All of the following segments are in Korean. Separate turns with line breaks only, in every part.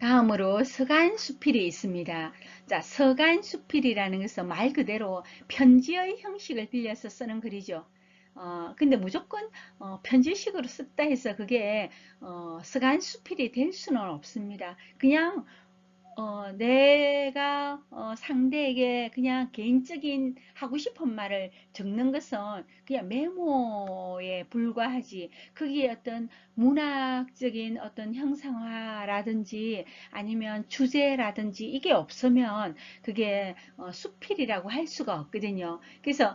다음으로 서간수필이 있습니다. 자, 서간수필이라는 것은 말 그대로 편지의 형식을 빌려서 쓰는 글이죠. 어, 근데 무조건 어, 편지식으로 썼다 해서 그게 어, 서간수필이 될 수는 없습니다. 그냥 어, 내가 어, 상대에게 그냥 개인적인 하고 싶은 말을 적는 것은 그냥 메모에 불과하지 거기에 어떤 문학적인 어떤 형상화라든지 아니면 주제라든지 이게 없으면 그게 어, 수필이라고 할 수가 없거든요. 그래서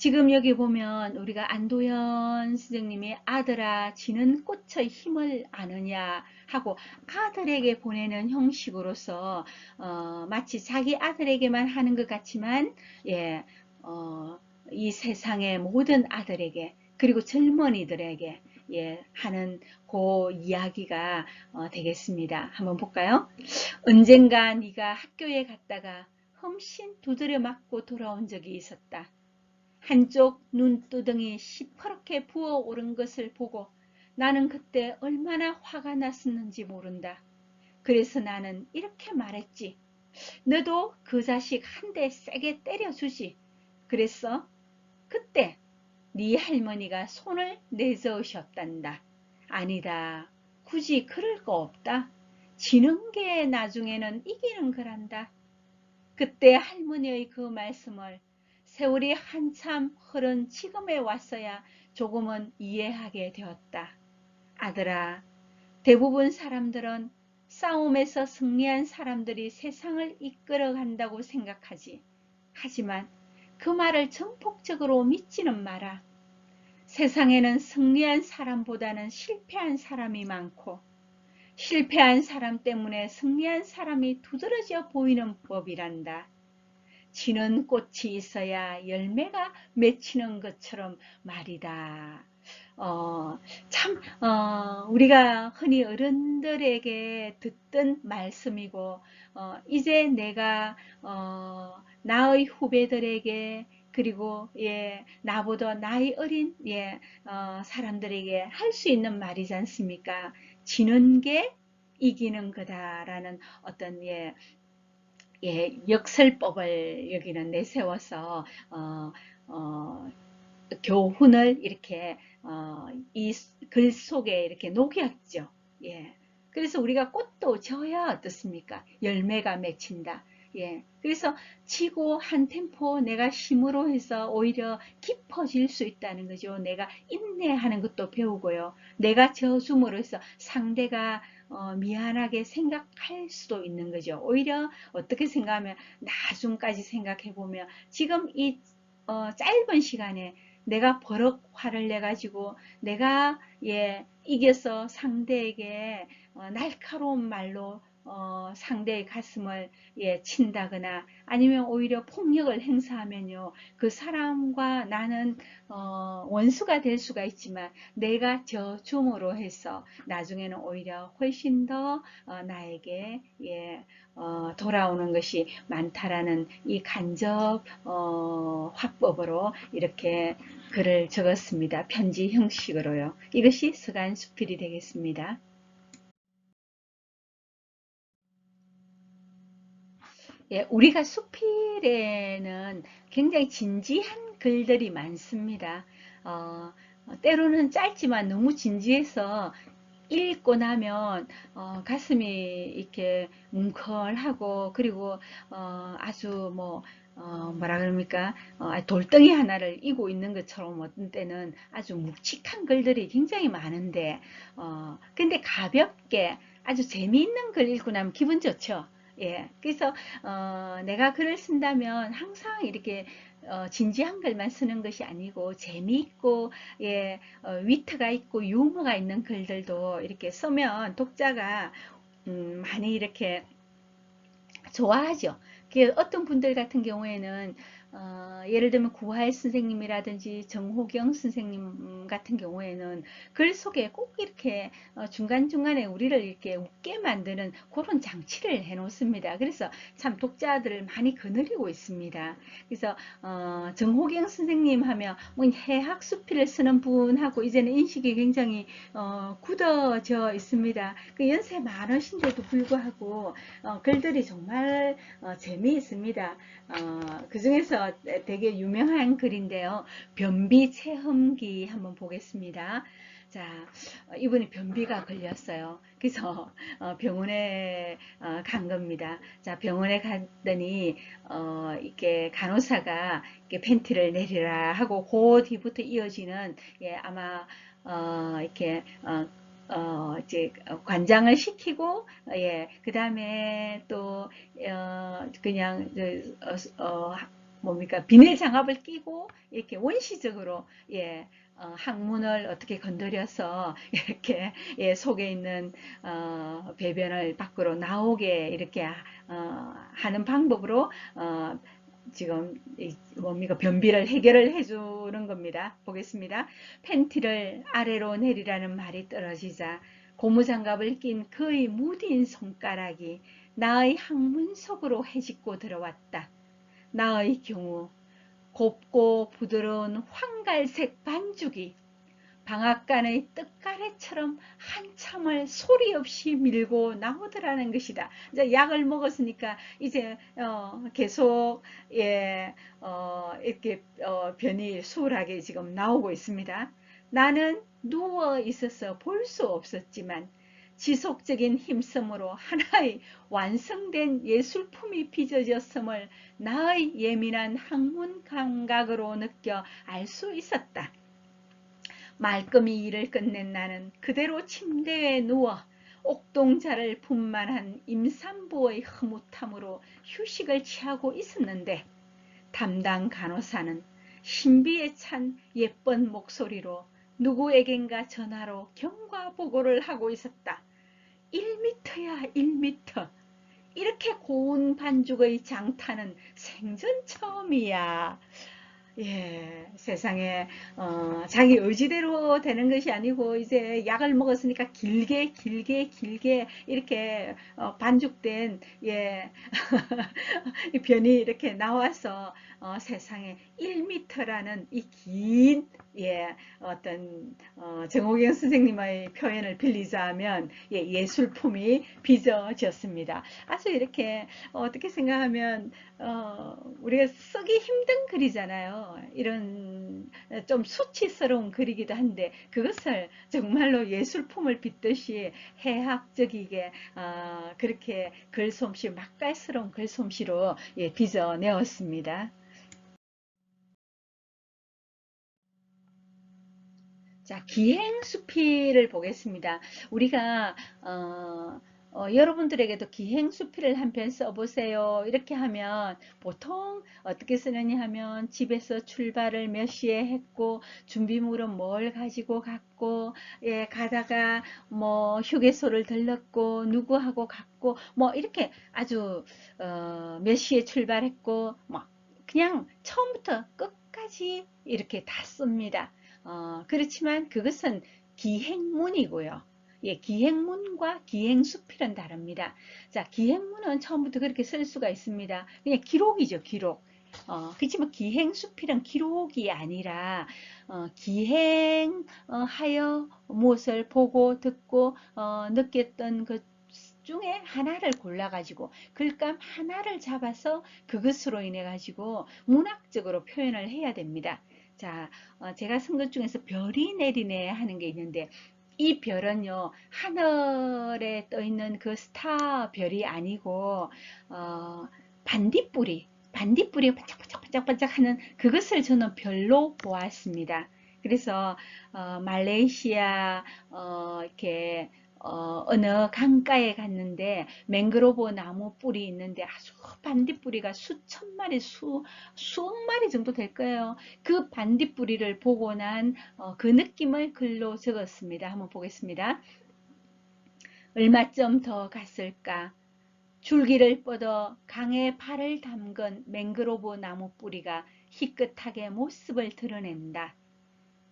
지금 여기 보면 우리가 안도현 선생님이 아들아 지는 꽃의 힘을 아느냐 하고 아들에게 보내는 형식으로서 어, 마치 자기 아들에게만 하는 것 같지만 예, 어, 이 세상의 모든 아들에게 그리고 젊은이들에게 예, 하는 그 이야기가 어, 되겠습니다. 한번 볼까요? 언젠가 네가 학교에 갔다가 흠씬 두드려 맞고 돌아온 적이 있었다. 한쪽 눈두덩이 시퍼렇게 부어오른 것을 보고 나는 그때 얼마나 화가 났었는지 모른다. 그래서 나는 이렇게 말했지. 너도 그 자식 한 대 세게 때려주지. 그랬어. 그때 네 할머니가 손을 내저으셨단다. 아니다. 굳이 그럴 거 없다. 지는 게 나중에는 이기는 거란다. 그때 할머니의 그 말씀을 세월이 한참 흐른 지금에 왔어야 조금은 이해하게 되었다. 아들아, 대부분 사람들은 싸움에서 승리한 사람들이 세상을 이끌어 간다고 생각하지. 하지만 그 말을 전폭적으로 믿지는 마라. 세상에는 승리한 사람보다는 실패한 사람이 많고 실패한 사람 때문에 승리한 사람이 두드러져 보이는 법이란다. 지는 꽃이 있어야 열매가 맺히는 것처럼 말이다. 어, 참, 어, 우리가 흔히 어른들에게 듣던 말씀이고, 어, 이제 내가, 어, 나의 후배들에게, 그리고, 예, 나보다 나이 어린, 예, 어, 사람들에게 할 수 있는 말이지 않습니까? 지는 게 이기는 거다라는 어떤, 예, 예, 역설법을 여기는 내세워서 어, 어, 교훈을 이렇게 어, 이 글 속에 이렇게 녹였죠. 예. 그래서 우리가 꽃도 져야 어떻습니까? 열매가 맺힌다. 예. 그래서 치고 한 템포 내가 힘으로 해서 오히려 깊어질 수 있다는 거죠. 내가 인내하는 것도 배우고요. 내가 저줌으로 해서 상대가 어, 미안하게 생각할 수도 있는 거죠. 오히려 어떻게 생각하면 나중까지 생각해 보면 지금 이 어, 짧은 시간에 내가 버럭 화를 내 가지고 내가 예 이겨서 상대에게 어, 날카로운 말로 어, 상대의 가슴을 예, 친다거나 아니면 오히려 폭력을 행사하면요 그 사람과 나는 어, 원수가 될 수가 있지만 내가 저줌으로 해서 나중에는 오히려 훨씬 더 어, 나에게 예, 어, 돌아오는 것이 많다라는 이 간접 어, 화법으로 이렇게 글을 적었습니다. 편지 형식으로요. 이것이 서간 수필이 되겠습니다. 예, 우리가 수필에는 굉장히 진지한 글들이 많습니다. 어, 때로는 짧지만 너무 진지해서 읽고 나면 어, 가슴이 이렇게 뭉클하고 그리고 어, 아주 뭐 어, 뭐라 그럽니까 어, 돌덩이 하나를 이고 있는 것처럼 어떤 때는 아주 묵직한 글들이 굉장히 많은데 어, 근데 가볍게 아주 재미있는 글 읽고 나면 기분 좋죠. 예, 그래서 어, 내가 글을 쓴다면 항상 이렇게 어, 진지한 글만 쓰는 것이 아니고 재미있고 예, 어, 위트가 있고 유머가 있는 글들도 이렇게 쓰면 독자가 음, 많이 이렇게 좋아하죠. 어떤 분들 같은 경우에는 어, 예를 들면 구하의 선생님이라든지 정호경 선생님 같은 경우에는 글 속에 꼭 이렇게 어, 중간중간에 우리를 이렇게 웃게 만드는 그런 장치를 해 놓습니다. 그래서 참 독자들을 많이 거느리고 있습니다. 그래서 어, 정호경 선생님 하면 뭐 해학 수필을 쓰는 분하고 이제는 인식이 굉장히 어, 굳어져 있습니다. 그 연세 많으신데도 불구하고 어, 글들이 정말 어, 재미있습니다. 어, 그 중에서 되게 유명한 글인데요. 변비 체험기 한번 보겠습니다. 자, 어, 이분이 변비가 걸렸어요. 그래서 어, 병원에 어, 간 겁니다. 자, 병원에 갔더니 어, 이렇게 간호사가 이렇게 팬티를 내리라 하고 그 뒤부터 이어지는 예, 아마 어, 이렇게 어, 어, 이제 관장을 시키고 예, 그다음에 또 어, 그냥 그, 어, 어, 뭡니까 비닐 장갑을 끼고 이렇게 원시적으로 예, 어, 항문을 어떻게 건드려서 이렇게 예, 속에 있는 어, 배변을 밖으로 나오게 이렇게 어, 하는 방법으로 어, 지금 이 뭡니까 변비를 해결을 해주는 겁니다. 보겠습니다. 팬티를 아래로 내리라는 말이 떨어지자 고무장갑을 낀 그의 무딘 손가락이 나의 항문 속으로 헤집고 들어왔다. 나의 경우 곱고 부드러운 황갈색 반죽이 방앗간의 뜻가래처럼 한참을 소리 없이 밀고 나오더라는 것이다. 이제 약을 먹었으니까 이제 어, 계속 예, 어, 이렇게 어, 변이 수월하게 지금 나오고 있습니다. 나는 누워 있어서 볼 수 없었지만 지속적인 힘씀으로 하나의 완성된 예술품이 빚어졌음을 나의 예민한 학문 감각으로 느껴 알 수 있었다. 말끔히 일을 끝낸 나는 그대로 침대에 누워 옥동자를 분만한 임산부의 흐뭇함으로 휴식을 취하고 있었는데 담당 간호사는 신비에 찬 예쁜 목소리로 누구에겐가 전화로 경과 보고를 하고 있었다. 1미터야 1미터. 이렇게 고운 반죽의 장타는 생전 처음이야. 예, 세상에 어, 자기 의지대로 되는 것이 아니고 이제 약을 먹었으니까 길게 길게 길게 이렇게 어, 반죽된 예 변이 이렇게 나와서 어, 세상에 1미터라는 이긴 예, 어떤 어, 정호경 선생님의 표현을 빌리자면 예, 예술품이 빚어졌습니다. 아주 이렇게 어, 어떻게 생각하면 어, 우리가 쓰기 힘든 글이잖아요. 이런 좀 수치스러운 글이기도 한데 그것을 정말로 예술품을 빚듯이 해학적이게 어, 그렇게 글솜씨 맛깔스러운 글솜씨로 예, 빚어내었습니다. 자, 기행수필을 보겠습니다. 우리가 어, 어, 여러분들에게도 기행수필을 한 편 써보세요. 이렇게 하면 보통 어떻게 쓰느냐 하면 집에서 출발을 몇 시에 했고 준비물은 뭘 가지고 갔고 예, 가다가 뭐 휴게소를 들렀고 누구하고 갔고 뭐 이렇게 아주 어, 몇 시에 출발했고 뭐 그냥 처음부터 끝까지 이렇게 다 씁니다. 어, 그렇지만 그것은 기행문이고요. 예, 기행문과 기행수필은 다릅니다. 자, 기행문은 처음부터 그렇게 쓸 수가 있습니다. 그냥 기록이죠, 기록. 어, 그렇지만 기행수필은 기록이 아니라 어, 기행하여 무엇을 보고 듣고 어, 느꼈던 것 중에 하나를 골라 가지고 글감 하나를 잡아서 그것으로 인해 가지고 문학적으로 표현을 해야 됩니다. 자, 어, 제가 쓴것 중에서 별이 내리네 하는 게 있는데 이 별은요 하늘에 떠 있는 그 스타 별이 아니고 어, 반딧불이 반딧불이 반짝반짝반짝 하는 그것을 저는 별로 보았습니다. 그래서 어, 말레이시아 어, 이렇게 어, 어느 강가에 갔는데 맹그로브 나무 뿌리 있는데 아주 반딧불이가 수천 마리, 수, 수억 마리 정도 될 거예요. 그 반딧불이를 보고 난그 어, 그 느낌을 글로 적었습니다. 한번 보겠습니다. 얼마쯤 더 갔을까? 줄기를 뻗어 강에 발을 담근 맹그로브 나무 뿌리가 희끗하게 모습을 드러낸다.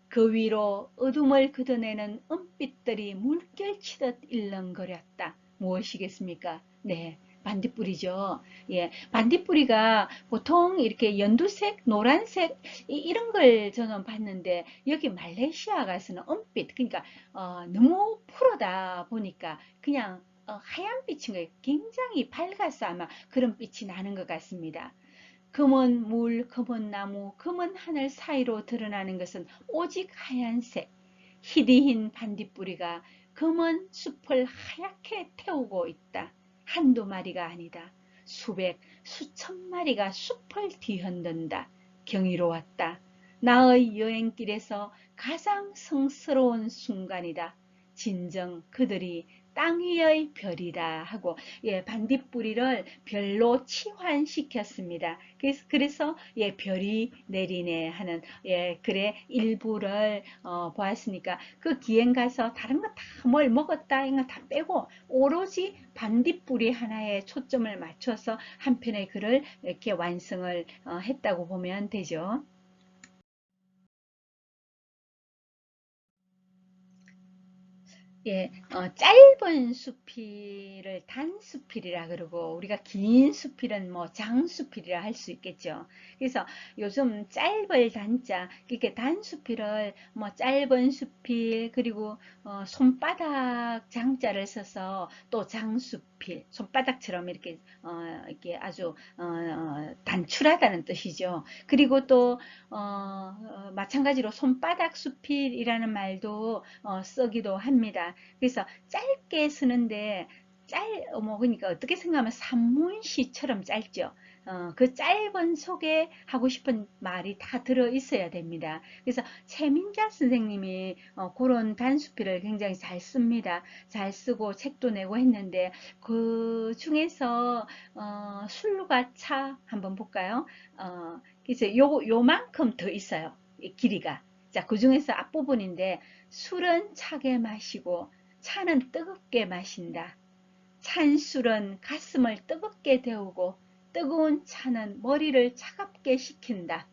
그 위로 어둠을 걷어내는 은빛들이 물결치듯 일렁거렸다. 무엇이겠습니까? 네, 반딧불이죠. 예, 반딧불이가 보통 이렇게 연두색, 노란색 이, 런걸 저는 봤는데 여기 말레이시아 가서는 은빛, 그러니까 어, 너무 푸르다 보니까 그냥 어, 하얀 빛인 거예요. 굉장히 밝아서 아마 그런 빛이 나는 것 같습니다. 검은 물, 검은 나무, 검은 하늘 사이로 드러나는 것은 오직 하얀색, 희디흰 반딧불이가 검은 숲을 하얗게 태우고 있다. 한두 마리가 아니다. 수백, 수천 마리가 숲을 뒤흔든다. 경이로웠다. 나의 여행길에서 가장 성스러운 순간이다. 진정 그들이 땅 위의 별이다 하고 예, 반딧불이를 별로 치환시켰습니다. 그래서, 그래서 예, 별이 내리네 하는 예, 글의 일부를 어, 보았으니까 그 기행 가서 다른 거 다 뭘 먹었다 이거 다 빼고 오로지 반딧불이 하나에 초점을 맞춰서 한 편의 글을 이렇게 완성을 어, 했다고 보면 되죠. 예, 어, 짧은 수필을 단수필이라 그러고 우리가 긴 수필은 뭐 장수필이라 할 수 있겠죠. 그래서 요즘 짧을 단자 이렇게 단수필을 뭐 짧은 수필 그리고 어, 손바닥 장자를 써서 또 장수필 손바닥처럼 이렇게 어, 이렇게 아주 어, 어 단출하다는 뜻이죠. 그리고 또 어, 어, 마찬가지로 손바닥 수필이라는 말도 쓰기도 합니다. 그래서 짧게 쓰는데 짧, 뭐, 그러니까 어떻게 생각하면 산문시처럼 짧죠. 어, 그 짧은 속에 하고 싶은 말이 다 들어 있어야 됩니다. 그래서 최민자 선생님이 어, 그런 단수필을 굉장히 잘 씁니다. 잘 쓰고 책도 내고 했는데 그 중에서 어, 술과 차 한번 볼까요? 어, 그래서 요, 요만큼 더 있어요. 길이가. 자, 그 중에서 앞부분인데 술은 차게 마시고 차는 뜨겁게 마신다. 찬 술은 가슴을 뜨겁게 데우고 뜨거운 차는 머리를 차갑게 식힌다.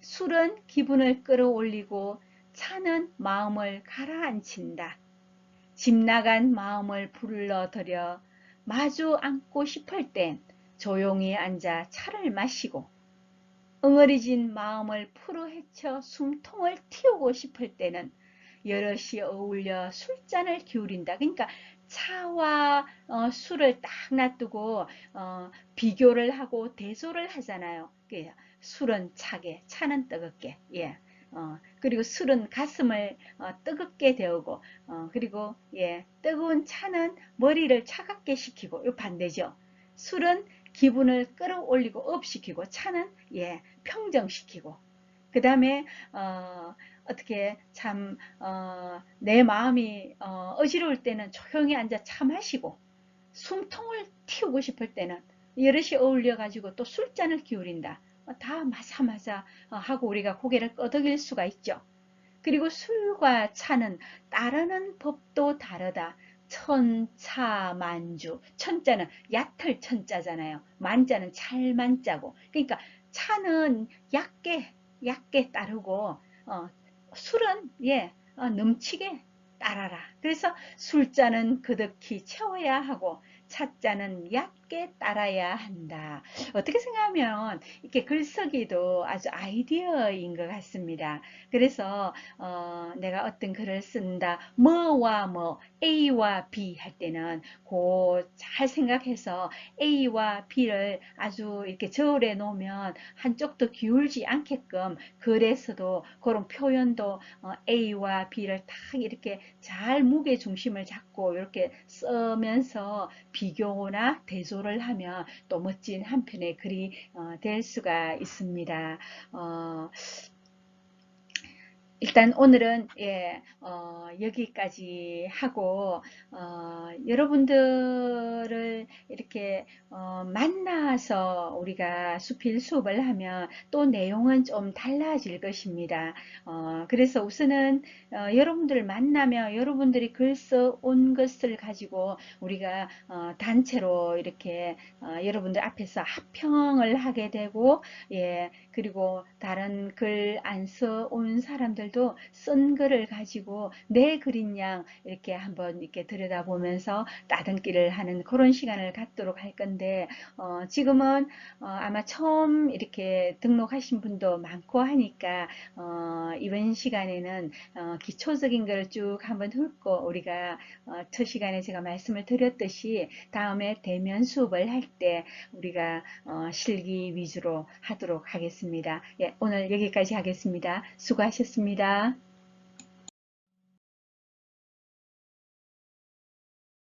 술은 기분을 끌어올리고 차는 마음을 가라앉힌다. 집 나간 마음을 불러들여 마주 앉고 싶을 땐 조용히 앉아 차를 마시고 응어리진 마음을 풀어 헤쳐 숨통을 틔우고 싶을 때는 여럿이 어울려 술잔을 기울인다. 그러니까 차와 어, 술을 딱 놔두고 어, 비교를 하고 대소를 하잖아요. 술은 차게, 차는 뜨겁게. 예. 어, 그리고 술은 가슴을 어, 뜨겁게 데우고 어, 그리고 예, 뜨거운 차는 머리를 차갑게 식히고 이 반대죠. 술은 기분을 끌어올리고 업시키고 차는 예, 평정시키고 그 다음에 어, 어떻게 참, 어, 내 마음이 어, 어지러울 때는 조용히 앉아 참하시고 숨통을 틔우고 싶을 때는 여럿이 어울려 가지고 또 술잔을 기울인다. 어, 다 마사마사 어, 하고 우리가 고개를 끄덕일 수가 있죠. 그리고 술과 차는 따르는 법도 다르다. 천차 만주. 천자는 얕을 천자잖아요. 만자는 찰만자고. 그러니까 차는 얕게 얕게 따르고 어, 술은 예 어, 넘치게 따라라. 그래서 술잔은 그득히 채워야 하고 차자는 얕게 따라야 한다. 어떻게 생각하면 이렇게 글쓰기도 아주 아이디어인 것 같습니다. 그래서 어, 내가 어떤 글을 쓴다. 뭐와 뭐 A와 B 할 때는 그잘 생각해서 A와 B를 아주 이렇게 저울에 놓으면 한쪽도 기울지 않게끔 글에서도 그런 표현도 어, A와 B를 딱 이렇게 잘 무게 중심을 잡고 이렇게 쓰면서 비교나 대조 를 하면 또 멋진 한 편의 글이 어, 될 수가 있습니다. 어, 일단 오늘은 예, 어, 여기까지 하고 어, 여러분들을 이렇게 어, 만나서 우리가 수필 수업을 하면 또 내용은 좀 달라질 것입니다. 어, 그래서 우선은 어, 여러분들을 만나며 여러분들이 글 써 온 것을 가지고 우리가 어, 단체로 이렇게 어, 여러분들 앞에서 합평을 하게 되고 예, 그리고 다른 글 안 써 온 사람들 도 쓴 글을 가지고 내 글인 양 이렇게 한번 이렇게 들여다보면서 따듬기를 하는 그런 시간을 갖도록 할 건데 어, 지금은 어, 아마 처음 이렇게 등록하신 분도 많고 하니까 어, 이번 시간에는 어, 기초적인 걸 쭉 한번 훑고 우리가 어, 첫 시간에 제가 말씀을 드렸듯이 다음에 대면 수업을 할 때 우리가 어, 실기 위주로 하도록 하겠습니다. 예, 오늘 여기까지 하겠습니다. 수고하셨습 니다.